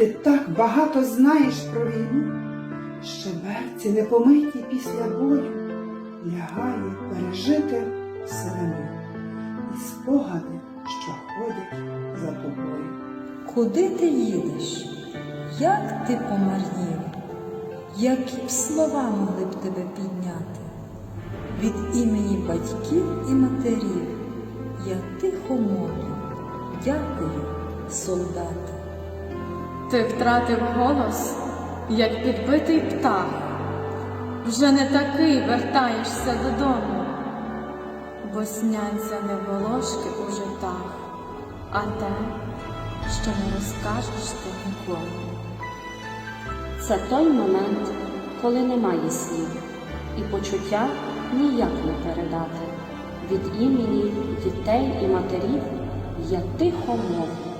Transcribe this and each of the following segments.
ти так багато знаєш про війну, щеберці непомиті після бою лягає пережити сивину і спогади, що ходять за тобою. Куди ти їдеш? Як ти помарнів? Які б слова могли б тебе підняти? Від імені батьків і матерів я тихо молю, дякую, солдати. Ти втратив голос, як підбитий птах. Вже не такий вертаєшся додому, бо сняться не волошки у житах, а те, що не розкажеш ти нікому. Це той момент, коли немає слів, і почуття ніяк не передати. Від імені дітей і матерів я тихо мовлю.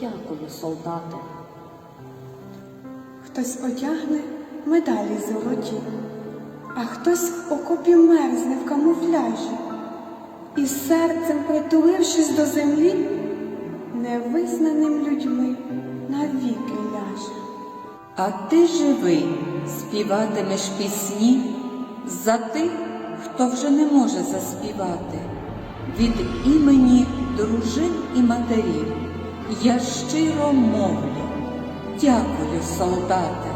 Дякую, солдати. Хтось одягне медалі золоті, а хтось в окопі мерзне в камуфляжі, і серцем притулившись до землі, невизнаним людьми навіки ляже. А ти живий, співатимеш пісні за тих, хто вже не може заспівати. Від імені дружин і матерів я щиро мовлю. Дякую, солдати.